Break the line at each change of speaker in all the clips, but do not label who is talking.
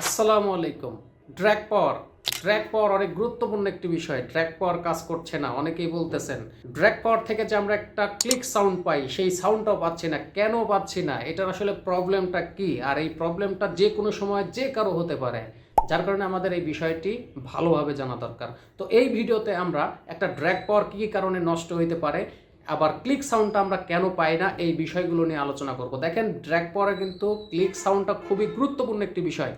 আসসালামু আলাইকুম। ড্র্যাগ পাওয়ার ড্র্যাগ পাওয়ার অনেক গুরুত্বপূর্ণ একটি বিষয়। ড্র্যাগ পাওয়ার কাজ করছে না। অনেকেই বলতেছেন ড্র্যাগ পাওয়ার থেকে যে আমরা একটা ক্লিক সাউন্ড পাই, সেই সাউন্ডটাও পাচ্ছি না। কেন পাচ্ছি না? এটার আসলে প্রবলেমটা কি? আর এই প্রবলেমটা যে কোনো সময় যে কারও হতে পারে। যার কারণে আমাদের এই বিষয়টি ভালোভাবে জানা দরকার। তো এই ভিডিওতে আমরা একটা ড্র্যাগ পাওয়ার কী কারণে নষ্ট হইতে পারে, আবার ক্লিক সাউন্ডটা আমরা কেন পাই না, এই বিষয়গুলো নিয়ে আলোচনা করব। দেখেন ড্র্যাগ পাওয়ারে কিন্তু ক্লিক সাউন্ডটা খুবই গুরুত্বপূর্ণ একটি বিষয়।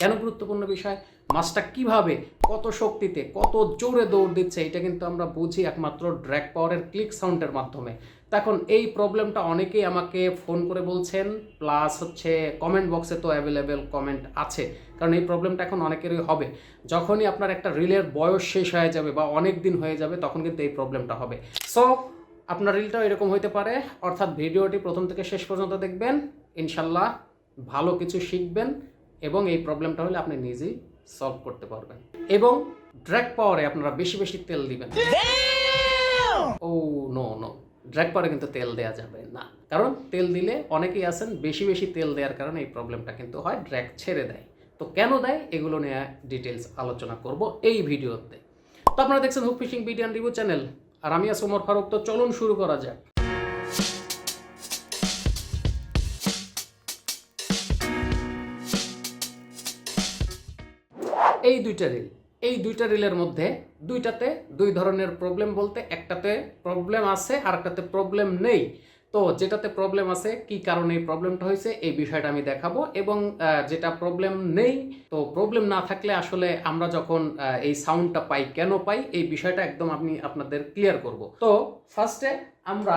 কেন গুরুত্বপূর্ণ বিষয়? মাছটা কীভাবে? কত শক্তিতে, কত জোরে দৌড় দিচ্ছে, এটা কিন্তু আমরা বুঝি একমাত্র ড্র্যাক পাওয়ারের ক্লিক সাউন্ডের মাধ্যমে। তো এখন এই প্রবলেমটা অনেকেই আমাকে ফোন করে বলছেন প্লাস হচ্ছে কমেন্ট বক্সে তো অ্যাভেলেবেল কমেন্ট আছে, কারণ এই প্রবলেমটা এখন অনেকেরই হবে। যখনই আপনার একটা রিলের বয়স শেষ হয়ে যাবে বা অনেক দিন হয়ে যাবে, তখন কিন্তু এই প্রবলেমটা হবে। সো আপনার রিলটাও এরকম হইতে পারে, অর্থাৎ ভিডিওটি প্রথম থেকে শেষ পর্যন্ত দেখবেন, ইনশাল্লাহ ভালো কিছু শিখবেন। এবং এই প্রবলেমটা হলে আপনি নিজেই সলভ করতে পারবেন। এবং ড্র্যাগ পাওয়ারে আপনারা বেশি বেশি তেল দিবেন। ও নো নো ড্র্যাগ পাওয়ারে কিন্তু তেল দেওয়া যাবে না। কারণ তেল দিলে অনেকেই আছেন বেশি বেশি তেল দেওয়ার কারণে এই প্রবলেমটা কিন্তু হয় ড্র্যাগ ছেড়ে দেয়। তো কেন দেয়? এগুলো নিয়ে ডিটেলস আলোচনা করব এই ভিডিওতে। তো আপনারা দেখছেন হুক ফিশিং বিডিয়ান রিভিউ চ্যানেল আর আমি আছি ওমর ফারুক তো চলুন শুরু করা যাক। এই দুইটা রিল এই দুইটা রিলের মধ্যে দুইটাতে দুই ধরনের প্রবলেম বলতে, একটাতে প্রবলেম আছে আর একটাতে প্রবলেম নেই। তো যেটাতে প্রবলেম আছে, কি কারণে এই প্রবলেমটা হয়েছে, এই বিষয়টা আমি দেখাবো এবং যেটা প্রবলেম নেই, তো প্রবলেম না থাকলে আসলে আমরা যখন এই সাউন্ডটা পাই, কেন পাই, এই বিষয়টা একদম আমি আপনাদের ক্লিয়ার করব। তো ফার্স্টে আমরা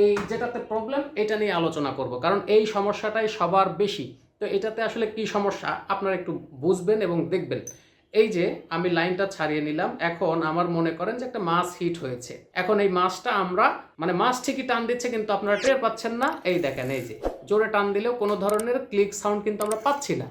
এই যেটাতে প্রবলেম এটা নিয়ে আলোচনা করব। কারণ এই সমস্যাটাই সবার বেশি। তো এটাতে আসলে কি সমস্যা, আপনারা একটু বুঝবেন এবং দেখবেন। এই যে আমি লাইনটা ছাড়িয়ে নিলাম, এখন আমার মনে করেন যে একটা মাছ হিট হয়েছে। এখন এই মাছটা আমরা মানে মাছ ঠিকই টান দিচ্ছে কিন্তু আপনারা টের পাচ্ছেন না। এই দেখেন, এই যে, জোরে টান দিলেও কোনো ধরনের ক্লিক সাউন্ড কিন্তু আমরা পাচ্ছি না।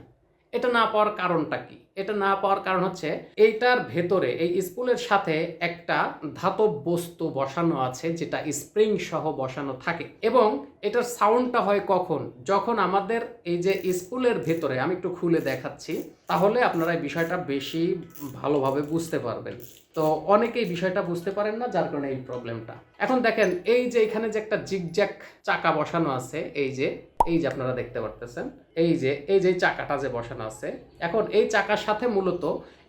এটা না পাওয়ার কারণটা কি? এটা না পাওয়ার কারণ হচ্ছে এইটার ভেতরে, এই স্পুলের সাথে একটা ধাতব বস্তু বসানো আছে যেটা স্প্রিং সহ বসানো থাকে এবং এটার সাউন্ডটা হয় কখন? যখন আমাদের এই যে স্পুলের ভেতরে, আমি একটু খুলে দেখাচ্ছি, তাহলে আপনারা এই বিষয়টা বেশি ভালোভাবে বুঝতে পারবেন। তো অনেকেই বিষয়টা বুঝতে পারেন না, যার কারণে এই প্রবলেমটা। এখন দেখেন, এই যে এখানে যে একটা জিগজ্যাক চাকা বসানো আছে, এই যে এই যে আপনারা দেখতে পারতেছেন, এই যে এই যে চাকাটা যে বসানো আছে, এখন এই চাকার সাথে মূলত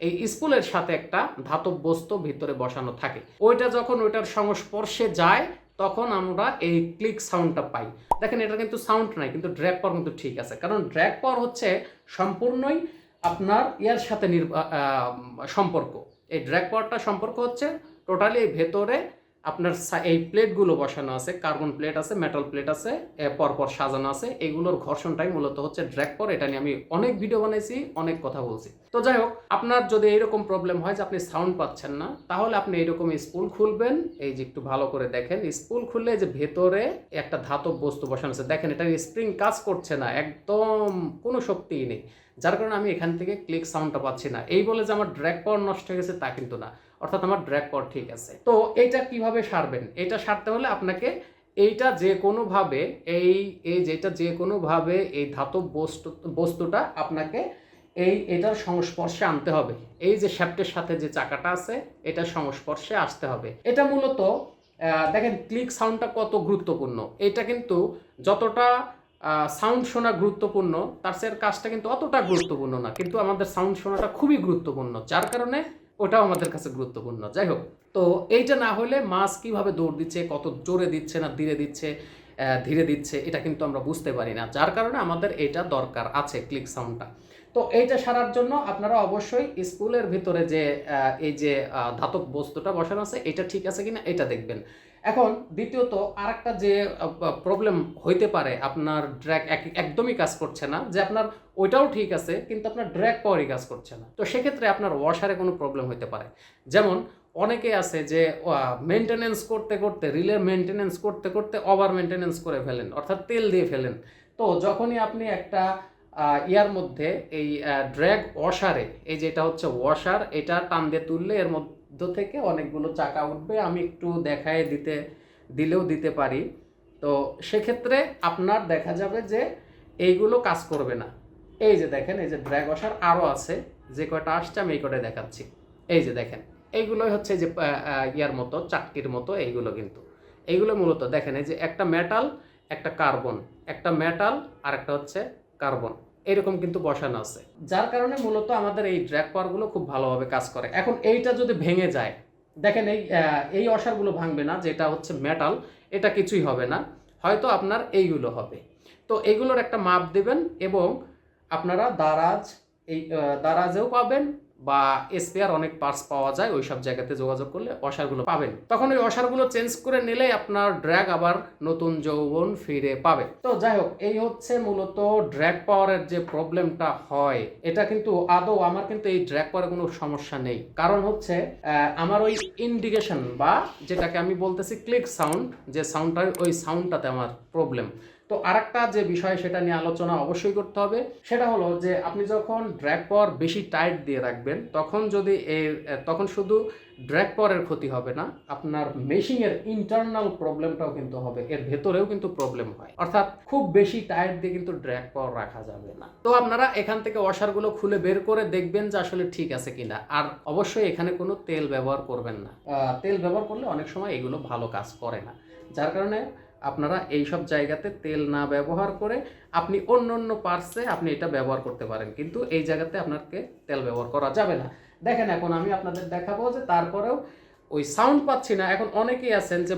এই স্পুলের সাথে একটা ধাতব বস্তু ভিতরে বসানো থাকে। ওইটা যখন ওইটার সংস্পর্শে যায়, তখন আমরা এই ক্লিক সাউন্ডটা পাই। দেখেন এটা কিন্তু সাউন্ড নাই, কিন্তু ড্র্যাগ পাওয়ার কিন্তু ঠিক আছে। কারণ ড্র্যাগ পাওয়ার হচ্ছে সম্পূর্ণই আপনার ইয়ার সাথে সম্পর্ক। এই ড্র্যাগ পাওয়ারটা সম্পর্ক হচ্ছে টোটালি ভেতরে আপনার এই প্লেটগুলো বসানো আছে, কার্বন প্লেট আছে মেটাল প্লেট আছে পরপর সাজানো আছে। এগুলোর ঘর্ষণটাই মূলত হচ্ছে ড্র্যাগ পর। এটা নিয়ে আমি অনেক ভিডিও বানাইছি, অনেক কথা বলছি। তো যাই হোক, আপনার যদি এইরকম প্রবলেম হয় যে আপনি সাউন্ড পাচ্ছেন না, তাহলে আপনি এইরকম স্পুল খুলবেন। এই যে একটু ভালো করে দেখেন স্পুল খুললে যে ভেতরে একটা ধাতব বস্তু বসানো আছে। দেখেন, এটা স্প্রিং কাজ করছে না, একদম কোনো শক্তিই নেই। যার কারণে আমি এখান থেকে ক্লিক সাউন্ডটা পাচ্ছি না। এই বলে যে আমার ড্র্যাগ পাওয়ার নষ্ট হয়ে গেছে, তা কিন্তু না। অর্থাৎ আমার ড্র্যাগ পাওয়ার ঠিক আছে। তো এটা কীভাবে সারবেন? এটা সারতে হলে আপনাকে এইটা যে কোনোভাবে, এই এই যেটা যে কোনোভাবে এই ধাতব বস্তু, বস্তুটা আপনাকে এই, এটার সংস্পর্শে আনতে হবে। এই যে শ্যাপ্টের সাথে যে চাকাটা আছে, এটার সংস্পর্শে আসতে হবে। এটা মূলত দেখেন ক্লিক সাউন্ডটা কত গুরুত্বপূর্ণ। এটা কিন্তু যতটা সাউন্ড শোনা গুরুত্বপূর্ণ। তার চেয়ে কাজটা কিন্তু অতটা গুরুত্বপূর্ণ না, কিন্তু আমাদের সাউন্ড শোনাটা খুবই গুরুত্বপূর্ণ, যার কারণে ওটাও আমাদের কাছে গুরুত্বপূর্ণ। যাই হোক, তো এইটা না হলে মাছ কীভাবে দৌড় দিচ্ছে, কত জোরে দিচ্ছে না ধীরে দিচ্ছে ধীরে দিচ্ছে, এটা কিন্তু আমরা বুঝতে পারি না। যার কারণে আমাদের এটা দরকার আছে ক্লিক সাউন্ডটা তো এইটা সারার জন্য আপনারা অবশ্যই স্কুলের ভিতরে যে এই যে ধাতব বস্তুটা বসানো আছে, এটা ঠিক আছে কিনা, এটা দেখবেন। এখন দ্বিতীয়ত আরেকটা যে প্রবলেম হইতে পারে, আপনার ড্র্যাগ একদমই কাজ করছে না, যে আপনার ওইটাও ঠিক আছে, কিন্তু আপনার ড্র্যাগ পাওয়ারই কাজ করছে না। তো সেক্ষেত্রে আপনার ওয়াশারে কোনো প্রবলেম হইতে পারে। যেমন অনেকে আছে যে মেনটেনেন্স করতে করতে রিলের মেনটেনেন্স করতে করতে ওভার মেনটেনেন্স করে ফেলেন, অর্থাৎ তেল দিয়ে ফেলেন। তো যখনই আপনি একটা ইয়ার মধ্যে এই ড্র্যাগ ওয়াশারে এই যেটা হচ্ছে ওয়াশার এটা টান দিয়ে তুললে এর মধ্য থেকে অনেকগুলো চাকা উঠবে, আমি একটু দেখায় দিতে, দিলেও দিতে পারি। তো সেক্ষেত্রে আপনার দেখা যাবে যে এইগুলো কাজ করবে না। এই যে দেখেন, এই যে ড্র্যাগ ওয়াশার আরও আছে, যে কয়টা আসছে আমি এই কয়টা দেখাচ্ছি। এই যে দেখেন, এইগুলোই হচ্ছে যে ইয়ার মতো চাকতির মতো এইগুলো কিন্তু। এইগুলো মূলত দেখেন, এই যে একটা মেটাল একটা কার্বন একটা মেটাল আর একটা হচ্ছে কার্বন এরকম কিন্তু বসানো আছে। যার কারণে মূলত আমাদের এই ড্র্যাগ পাওয়ারগুলো খুব ভালোভাবে কাজ করে। এখন এইটা যদি ভেঙে যায়, দেখেন এই এই অসারগুলো ভাঙবে না, যেটা হচ্ছে মেটাল এটা কিছুই হবে না। হয়তো আপনার এইগুলো হবে। তো এইগুলোর একটা মাপ দেবেন এবং আপনারা দারাজ এই দারাজেও পাবেন বা স্পেয়ার অনেক পার্টস পাওয়া যায় ওই সব জায়গাতে যোগাযোগ করলে অসারগুলো পাবেন। তখন ওই অসারগুলো চেঞ্জ করে নিলেই আপনার ড্র্যাগ আবার নতুন যৌবন ফিরে পাবে। তো যাই হোক এই হচ্ছে মূলত ড্র্যাগ পাওয়ারের যে প্রবলেমটা হয়, এটা কিন্তু আদৌ আমার কিন্তু এই ড্র্যাগ পাওয়ারে কোনো সমস্যা নেই। কারণ হচ্ছে আমার ওই ইন্ডিকেশন বা যেটাকে আমি বলতেছি ক্লিক সাউন্ড যে সাউন্ডটা ওই সাউন্ডটাতে আমার প্রবলেম তো আরেকটা যে বিষয় সেটা নিয়ে আলোচনা অবশ্যই করতে হবে, সেটা হলো যে আপনি যখন ড্র্যাগ পাওয়ার বেশি টাইট দিয়ে রাখবেন, তখন যদি এর তখন শুধু ড্র্যাগ পাওয়ারের ক্ষতি হবে না, আপনার মেশিংয়ের ইন্টারনাল প্রবলেমটাও কিন্তু হবে, এর ভেতরেও কিন্তু প্রবলেম হয়। অর্থাৎ খুব বেশি টাইট দিয়ে কিন্তু ড্র্যাগ পাওয়ার রাখা যাবে না। তো আপনারা এখান থেকে ওয়াশারগুলো খুলে বের করে দেখবেন যে আসলে ঠিক আছে কিনা। আর অবশ্যই এখানে কোনো তেল ব্যবহার করবেন না। তেল ব্যবহার করলে অনেক সময় এগুলো ভালো কাজ করে না। যার কারণে আপনারা এই সব জায়গাতে তেল না ব্যবহার করে আপনি অন্য অন্য পার্টসে আপনি এটা ব্যবহার করতে পারেন। কিন্তু এই জায়গাতে আপনাকে তেল ব্যবহার করা যাবে না। দেখেন এখন আমি আপনাদের দেখাবো যে তারপরেও ওই সাউন্ড পাচ্ছি না। এখন অনেকেই আছেন যে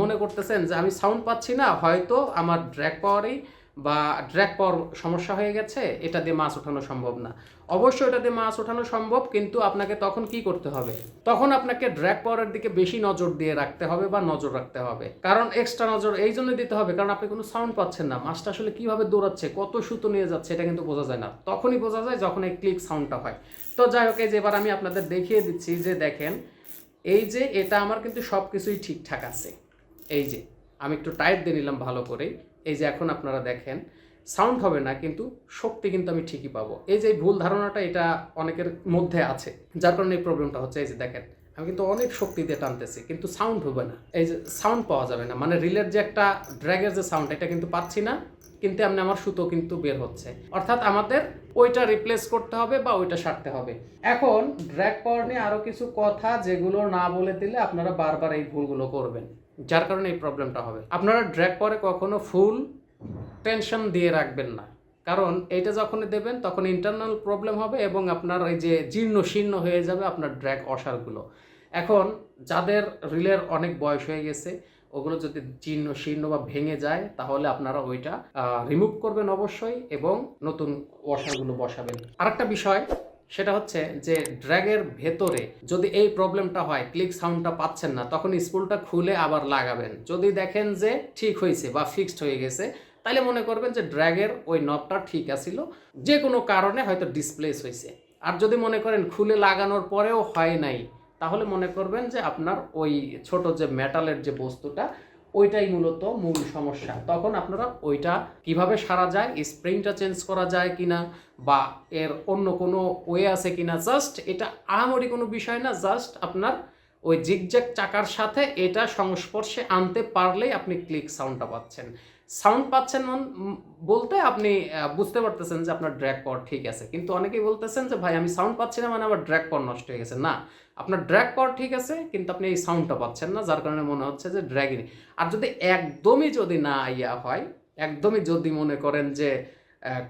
মনে করতেছেন যে আমি সাউন্ড পাচ্ছি না, হয়তো আমার ড্র্যাক পাওয়ারেই বা ড্র্যাক পাওয়ার সমস্যা হয়ে গেছে, এটা দিয়ে মাছ ওঠানো সম্ভব না। অবশ্যই এটা দিয়ে মাছ ওঠানো সম্ভব, কিন্তু আপনাকে তখন কি করতে হবে? তখন আপনাকে ড্র্যাক পাওয়ারের দিকে বেশি নজর দিয়ে রাখতে হবে বা নজর রাখতে হবে। কারণ এক্সট্রা নজর এই জন্য দিতে হবে, কারণ আপনি কোনো সাউন্ড পাচ্ছেন না। মাছটা আসলে কীভাবে দৌড়াচ্ছে, কত সুতো নিয়ে যাচ্ছে, এটা কিন্তু বোঝা যায় না। তখনই বোঝা যায় যখন এই ক্লিক সাউন্ডটা হয়। তো যাই হোক, এই যে এবার আমি আপনাদের দেখিয়ে দিচ্ছি যে দেখেন, এই যে এটা আমার কিন্তু সব কিছুই ঠিকঠাক আছে। এই যে, আমি একটু টাইট দিয়ে নিলাম ভালো করে এই যে এখন আপনারা দেখেন সাউন্ড হবে না, কিন্তু শক্তি কিন্তু আমি ঠিকই পাবো। এই যে ভুল ধারণাটা, এটা অনেকের মধ্যে আছে। যার কারণে এই প্রবলেমটা হচ্ছে, এই যে দেখেন, আমি কিন্তু অনেক শক্তি দিয়ে টানতেছি, কিন্তু সাউন্ড হবে না। এই যে সাউন্ড পাওয়া যাবে না। মানে রিলের যে একটা ড্র্যাগের যে সাউন্ড এটা কিন্তু পাচ্ছি না, কিন্তু এমনি আমার সুতো কিন্তু বের হচ্ছে। অর্থাৎ আমাদের ওইটা রিপ্লেস করতে হবে বা ওইটা সারতে হবে। এখন ড্র্যাগ পাওয়ার নিয়ে আরও কিছু কথা, যেগুলো না বলে দিলে আপনারা বারবার এই ভুলগুলো করবেন। যার কারণে এই প্রবলেমটা হবে। আপনারা ড্র্যাগ পরে কখনো ফুল টেনশন দিয়ে রাখবেন না। কারণ এটা যখনই দেবেন তখন ইন্টারনাল প্রবলেম হবে এবং আপনার এই যে জীর্ণ শীর্ণ হয়ে যাবে আপনার ড্র্যাগ অসারগুলো। এখন যাদের রিলের অনেক বয়স হয়ে গেছে, ওগুলো যদি জীর্ণ শীর্ণ বা ভেঙে যায়, তাহলে আপনারা ওইটা রিমুভ করবেন অবশ্যই এবং নতুন ওয়াশারগুলো বসাবেন। আরেকটা বিষয় সেটা হচ্ছে যে ড্র্যাগের ভেতরে যদি এই প্রবলেমটা হয়, ক্লিক সাউন্ডটা পাচ্ছেন না, তখন স্পুলটা খুলে আবার লাগাবেন। যদি দেখেন যে ঠিক হয়েছে বা ফিক্সড হয়ে গেছে, তাহলে মনে করবেন যে ড্র্যাগের ওই নবটা ঠিক আছিল। যে কোনো কারণে হয়তো ডিসপ্লেস হয়েছে। আর যদি মনে করেন খুলে লাগানোর পরেও হয় নাই, তাহলে মনে করবেন যে আপনার ওই ছোট যে মেটালের যে বস্তুটা ওইটাই মূলত মূল সমস্যা। তখন আপনারা ওইটা কীভাবে সারা যায় স্প্রিংটা চেঞ্জ করা যায় কিনা বা এর অন্য কোনো ওয়ে আছে কিনা জাস্ট এটা আহামরি কোনো বিষয় না জাস্ট আপনার ওই জিগজ্যাক চাকার সাথে এটা সংস্পর্শে আনতে পারলেই আপনি ক্লিক সাউন্ডটা পাচ্ছেন। সাউন্ড পাচ্ছেন বলতে আপনি বুঝতে পারতেছেন যে আপনার ড্র্যাক পাওয়ার ঠিক আছে। কিন্তু অনেকেই বলতেছেন যে ভাই আমি সাউন্ড পাচ্ছি না মানে আমার ড্র্যাক পাওয়ার নষ্ট হয়ে গেছে। না আপনার ড্র্যাগ পাওয়ার ঠিক আছে কিন্তু আপনি এই সাউন্ডটা পাচ্ছেন না যার কারণে মনে হচ্ছে যে ড্র্যাগই নেই। আর যদি একদমই যদি না ইয়া হয় একদমই যদি মনে করেন যে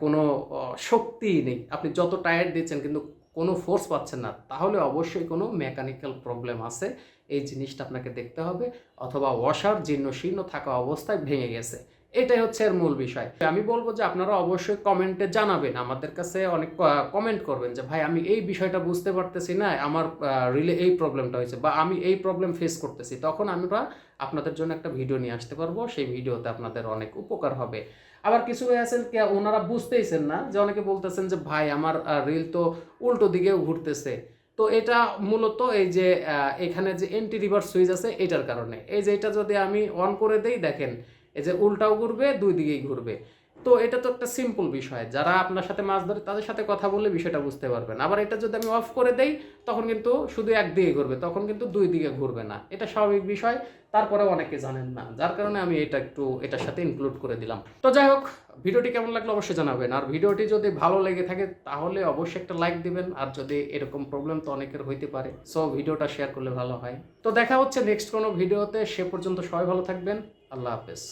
কোনো আহ, শক্তিই নেই আপনি যত টায়ার দিচ্ছেন কিন্তু কোনো ফোর্স পাচ্ছেন না তাহলে অবশ্যই কোনো মেকানিক্যাল প্রবলেম আছে। এই জিনিসটা আপনাকে দেখতে হবে অথবা ওয়াশার জীর্ণ শীর্ণ থাকা অবস্থায় ভেঙে গেছে। এটাই হচ্ছে এর মূল বিষয়। আমি বলব যে আপনারা অবশ্যই কমেন্টে জানাবেন, আমাদের কাছে অনেক কমেন্ট করবেন যে, ভাই, আমি এই বিষয়টা বুঝতে পারতেছি না, আমার রিলে এই প্রবলেমটা হয়েছে বা আমি এই প্রবলেম ফেস করতেছি। তখন আমরা আপনাদের জন্য একটা ভিডিও নিয়ে আসতে পারব, সেই ভিডিওতে আপনাদের অনেক উপকার হবে। আবার কিছু ভাই আছেন ওনারা বুঝতেইছেন না, যে অনেকে বলতেছেন যে, ভাই, আমার রিল তো উল্টো দিকেও ঘুরতেছে। তো এটা মূলত এই যে এখানে যে এন্টি রিভার্স সুইচ আছে, এটার কারণে। এই যে এটা যদি আমি অন করে দেই, দেখেন এই যে উল্টাও ঘুরবে, দুই দিকেই ঘুরবে। তো এটা তো একটা সিম্পল বিষয়। যারা আপনার সাথে মাছ ধরে তাদের সাথে কথা বললে বিষয়টা বুঝতে পারবেন। আবার এটা যদি আমি অফ করে দেই, তখন কিন্তু শুধু একদিকে ঘুরবে, তখন কিন্তু দুই দিকে ঘুরবে না। এটা স্বাভাবিক বিষয় তারপরে অনেকে জানেন না। যার কারণে আমি এটা একটু এটার সাথে ইনক্লুড করে দিলাম। তো যাই হোক, ভিডিওটি কেমন লাগল অবশ্যই জানাবেন। আর ভিডিওটি যদি ভালো লেগে থাকে, তাহলে অবশ্যই একটা লাইক দিবেন। আর যদি এরকম প্রবলেম তো অনেকের হইতে পারে সো ভিডিওটা শেয়ার করলে ভালো হয়। তো দেখা হচ্ছে নেক্সট কোনো ভিডিওতে। সে পর্যন্ত সবাই ভালো থাকবেন। আল্লাহ হাফেজ